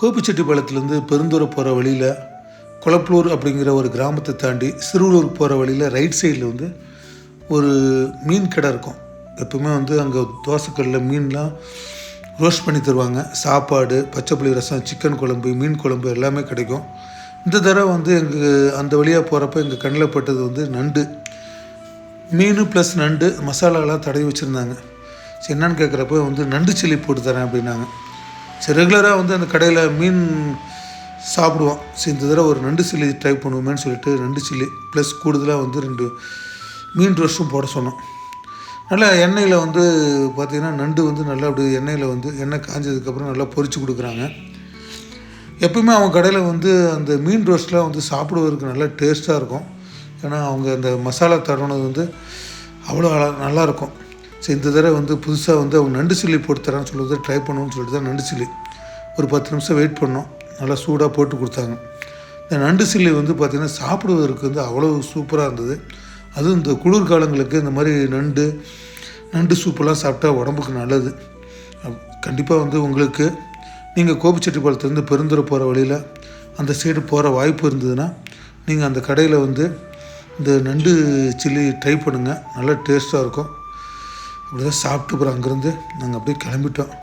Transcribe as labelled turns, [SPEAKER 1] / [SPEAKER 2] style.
[SPEAKER 1] கோபிச்செட்டிப்பாளையத்துலேருந்து பெருந்தூர போகிற வழியில் குளப்பலூர் அப்படிங்கிற ஒரு கிராமத்தை தாண்டி சிறுவலூர் போகிற வழியில் ரைட் சைடில் வந்து ஒரு மீன் கடை இருக்கும். எப்பவுமே வந்து அங்கே தோசைக்கல்லில் மீன்லாம் ரோஸ்ட் பண்ணி தருவாங்க. சாப்பாடு பச்சைப்புளி ரசம் சிக்கன் குழம்பு மீன் குழம்பு எல்லாமே கிடைக்கும். இந்த தடவை வந்து எங்கள் அந்த வழியாக போகிறப்ப எங்கள் கண்ணில் பட்டது வந்து நண்டு. மீன் ப்ளஸ் நண்டு மசாலாலாம் தடவி வச்சுருந்தாங்க. சரி என்னன்னு கேட்குறப்ப வந்து நண்டு சில்லி போட்டு தரேன் அப்படின்னாங்க. சரி ரெகுலராக வந்து அந்த கடையில் மீன் சாப்பிடுவோம் சரி இந்த தடவை ஒரு நண்டு சில்லி ட்ரை பண்ணுவோமேன்னு சொல்லிட்டு நண்டு சில்லி ப்ளஸ் கூடுதலாக வந்து ரெண்டு மீன் ரோஸ்ட்டும் போட சொன்னோம் நல்லா எண்ணெயில் வந்து பார்த்திங்கன்னா நண்டு வந்து நல்லா அப்படி எண்ணெயில் வந்து எண்ணெய் காஞ்சதுக்கப்புறம் நல்லா பொறிச்சு கொடுக்குறாங்க. எப்பயுமே அவங்க கடையில் வந்து அந்த மீன் ரோஸ்ட்லாம் வந்து சாப்பிடுவதற்கு நல்லா டேஸ்ட்டாக இருக்கும். ஏன்னா அவங்க அந்த மசாலா தடவுனது வந்து அவ்வளோ நல்லாயிருக்கும் ஸோ சரி இந்த தடவை வந்து புதுசாக வந்து அவங்க நண்டு சில்லி போட்டு தரேன்னு சொல்லுறது ட்ரை பண்ணணும்னு சொல்லிட்டு தான் நண்டு சில்லி. ஒரு பத்து நிமிஷம் வெயிட் பண்ணோம். நல்லா சூடாக போட்டு கொடுத்தாங்க. இந்த நண்டு சில்லி வந்து பார்த்திங்கன்னா சாப்பிடுவதற்கு வந்து அவ்வளோ சூப்பராக இருந்தது. அதுவும் இந்த குளிர்காலங்களுக்கு இந்த மாதிரி நண்டு நண்டு சூப்பெல்லாம் சாப்பிட்டா உடம்புக்கு நல்லது. கண்டிப்பாக வந்து உங்களுக்கு நீங்கள் கோபிச்செட்டிப்பாளத்துலேருந்து பெருந்துரை போகிற வழியில் அந்த சைடு போகிற வாய்ப்பு இருந்ததுன்னா நீங்கள் அந்த கடையில் வந்து இந்த நண்டு சில்லி ட்ரை பண்ணுங்கள் நல்லா டேஸ்ட்டாக இருக்கும். இப்படி தான் சாப்பிட்டு அப்புறம் அங்கேருந்து நாங்கள் அப்படியே கிளம்பிட்டோம்.